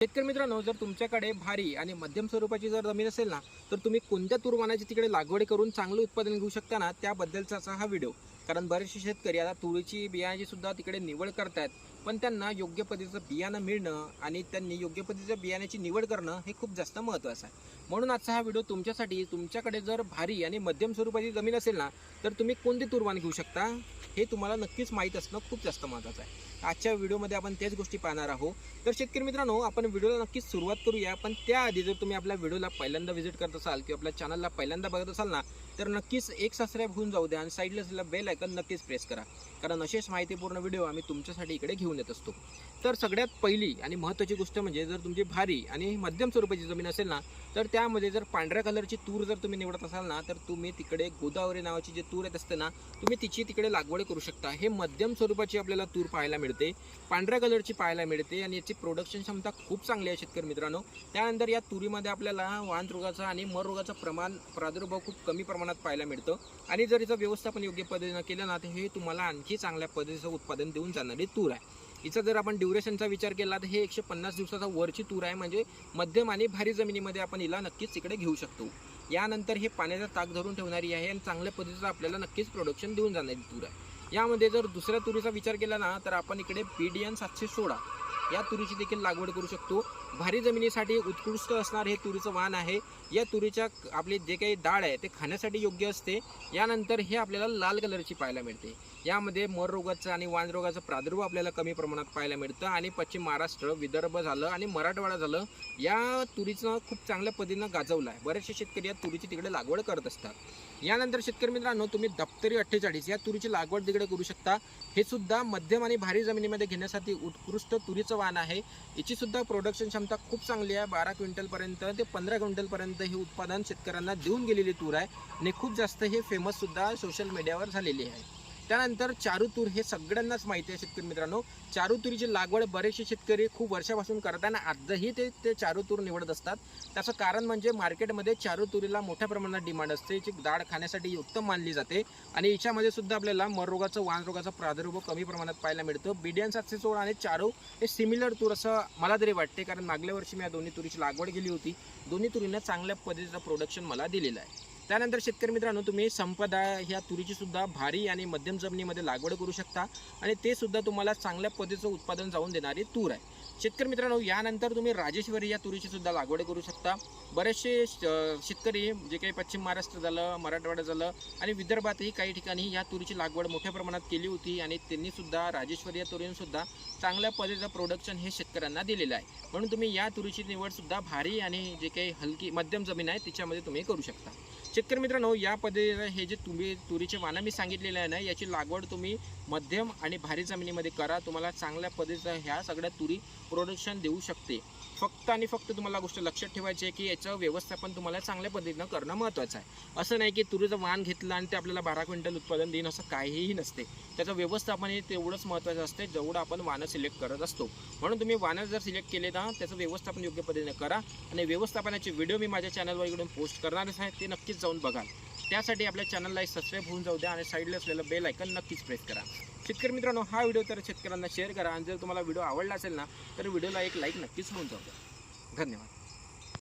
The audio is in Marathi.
शेतकरी मित्रांनो जर तुमच्याकडे भारी आणि मध्यम स्वरूपाची जर जमीन असेल ना तर तुम्ही कोणत्या तुरवानाची तिकडे लागवड करून चांगलं उत्पादन घेऊ शकता ना त्याबद्दलचा असा हा व्हिडिओ. कारण बरेचसे शेतकरी आता तुरीची बियाण्याची सुद्धा तिकडे निवड करतायत पण त्यांना योग्य पद्धतीचं बियाणं मिळणं आणि त्यांनी योग्य पद्धतीच्या बियाण्याची निवड करणं हे खूप जास्त महत्त्वाचं आहे. म्हणून आजचा हा व्हिडिओ तुमच्यासाठी तुमच्याकडे जर भारी आणि मध्यम स्वरूपाची जमीन असेल ना तर तुम्ही कोणते तुरवान घेऊ शकता? हे तुम्हाला नक्कीच माहीत असणं खूप जास्त महत्त्वाचं आहे. आजच्या व्हिडिओमध्ये आपण त्याच गोष्टी पाहणार आहोत. तर शेतकरी मित्रांनो आपण व्हिडिओला नक्कीच सुरुवात करूया. पण त्याआधी जर तुम्ही आपल्या व्हिडिओला पहिल्यांदा व्हिजिट करत असाल किंवा आपल्या चॅनलला पहिल्यांदा बघत असाल ना तर नक्कीच एक सबस्क्राईब होऊन जाऊ द्या आणि साईडला असलेला बेल आयकन नक्कीच प्रेस करा. कारण असेच माहितीपूर्ण व्हिडिओ आम्ही तुमच्यासाठी इकडे घेऊन येत असतो. तर सगळ्यात पहिली आणि महत्त्वाची गोष्ट म्हणजे जर तुमची भारी आणि मध्यम स्वरूपाची जमीन असेल ना तर त्यामध्ये जर पांढऱ्या कलरची तूर जर तुम्ही निवडत असाल ना तर तुम्ही तिकडे गोदावरी नावाची जी तूर येत असते ना तुम्ही तिची तिकडे लागवड करू शकता. हे मध्यम स्वरूपाची आपल्याला तूर पाहायला मिळते. मिळते पांढऱ्या कलरची पाहायला मिळते आणि याची प्रोडक्शन क्षमता खूप चांगली आहे शेतकरी मित्रांनो. त्यानंतर या तुरीमध्ये आपल्याला वाहन रोगाचा आणि मर प्रमाण प्रादुर्भाव खूप कमी प्रमाणात पाहायला मिळतं. आणि जर याचं व्यवस्थापन योग्य पद्धतीनं केलं ना तर हे तुम्हाला आणखी चांगल्या पद्धतीचं उत्पादन देऊन जाणारी तूर आहे. हिचा जर आपण ड्युरेशनचा विचार केला तर हे एकशे पन्नास दिवसाचा वरची तूर आहे. म्हणजे मध्यम आणि भारी जमिनीमध्ये आपण हिला नक्कीच इकडे घेऊ शकतो. यानंतर हे पाण्याचा ताक धरून ठेवणारी आहे आणि चांगल्या पद्धतीचं आपल्याला नक्कीच प्रोडक्शन देऊन जाणारी तूर आहे. यामध्ये जर दुसऱ्या तुरीचा विचार केला ना तर आपण इकडे पी डी एन सातशे सोळा या तुरीची देखील लागवड करू शकतो. भारी जमिनीसाठी उत्कृष्ट असणार हे तुरीचं वाण आहे. या तुरीच्या आपले जे काही डाळ आहे ते खाण्यासाठी योग्य असते. यानंतर हे आपल्याला लाल कलरची पाहायला मिळते. यामध्ये मररोगाचं आणि वान रोगाचं प्रादुर्भाव आपल्याला कमी प्रमाणात पाहायला मिळतं आणि पश्चिम महाराष्ट्र विदर्भ झालं आणि मराठवाडा झालं या तुरीचं खूप चांगल्या पद्धतीनं गाजवलं आहे. बरेचसे शेतकरी या तुरीची तिकडे लागवड करत असतात. यानंतर शेतकरी मित्रांनो तुम्ही दप्तरी अठ्ठेचाळीस या तुरीची लागवड तिकडे करू शकता. हे सुद्धा मध्यम आणि भारी जमिनीमध्ये घेण्यासाठी उत्कृष्ट तुरीचं वाण आहे. याची सुद्धा प्रोडक्शन क्षमता खूप चांगली आहे. बारा क्विंटलपर्यंत ते पंधरा क्विंटलपर्यंत हे उत्पादन शेतकऱ्यांना देऊन गेलेली तूर आहे. आणि खूप जास्त हे फेमस सुद्धा सोशल मीडियावर झालेली आहे. त्यानंतर चारुतूर हे सगळ्यांनाच माहिती आहे शेतकरी मित्रांनो. चारुतुरीची लागवड बरेचसे शेतकरी खूप वर्षापासून करताना आजही ते ते चारुतूर निवडत असतात. त्याचं कारण म्हणजे मार्केटमध्ये चारुतुरीला मोठ्या प्रमाणात डिमांड असते. याची डाळ खाण्यासाठी उत्तम मानली जाते आणि याच्यामध्ये सुद्धा आपल्याला मररोगाचं वानरोगाचा रोगाचा प्रादुर्भाव कमी प्रमाणात पाहायला मिळतो. बिडियन सातशे सोळा आणि चारू हे सिमिलर तूर असं मला तरी वाटते कारण मागल्या वर्षी मी या दोन्ही तुरीची लागवड केली होती. दोन्ही तुरीनं चांगल्या पद्धतीचं प्रोडक्शन मला दिलेलं आहे. त्यानंतर शेतकरी मित्रांनो तुम्ही संपदा ह्या तुरीची सुद्धा भारी आणि मध्यम जमिनीमध्ये लागवड करू शकता आणि ते सुद्धा तुम्हाला चांगल्या पद्धतीचं उत्पादन जाऊन देणारी तूर आहे. शेतकरी मित्रांनो यानंतर तुम्ही राजेश्वरी या तुरीची सुद्धा लागवड करू शकता. बरेचसे श- शेतकरी जे काही पश्चिम महाराष्ट्र झालं मराठवाडा झालं आणि विदर्भातही काही ठिकाणी या तुरीची लागवड मोठ्या प्रमाणात केली होती आणि त्यांनी सुद्धा राजेश्वरी या तुरीनेसुद्धा चांगल्या पद्धतीचं प्रोडक्शन हे शेतकऱ्यांना दिलेलं आहे. म्हणून तुम्ही या तुरीची निवडसुद्धा भारी आणि जे काही हलकी मध्यम जमीन आहे तिच्यामध्ये तुम्ही करू शकता. शेतकरी मित्रांनो या पद्धतीनं हे जे तुम्ही तुरीचे वाणं मी सांगितलेलं आहे ना याची लागवड तुम्ही मध्यम आणि भारी जमिनीमध्ये करा. तुम्हाला चांगल्या पद्धतीचं ह्या सगळ्या तुरी प्रोडक्शन देऊ शकते. फक्त आणि फक्त तुम्हाला गोष्ट लक्षात ठेवायची आहे की याचं व्यवस्थापन तुम्हाला चांगल्या पद्धतीनं करणं महत्त्वाचं आहे. असं नाही की तुरीचं वाण घेतलं आणि ते आपल्याला बारा क्विंटल उत्पादन देईन असं काहीही नसते. त्याचं व्यवस्थापन हे तेवढंच महत्त्वाचं असते जेवढं आपण वाणं सिलेक्ट करत असतो. म्हणून तुम्ही वाणं जर सिलेक्ट केले ना त्याचं व्यवस्थापन योग्य पद्धतीनं करा. आणि व्यवस्थापनाचे व्हिडिओ मी माझ्या चॅनलवर इकडून पोस्ट करणारच आहे. ते नक्कीच जाऊन बघा. त्यासाठी आपल्या चॅनलला एक सबस्क्राईब होऊन जाऊ द्या आणि साईडला असलेलं बेल ऐकन नक्कीच प्रेस करा. शेतकरी मित्रांनो हा व्हिडिओ तर शेतकऱ्यांना शेअर करा आणि जर तुम्हाला व्हिडिओ आवडला असेल ना तर व्हिडिओला एक लाईक नक्कीच होऊन जाऊ द्या. धन्यवाद.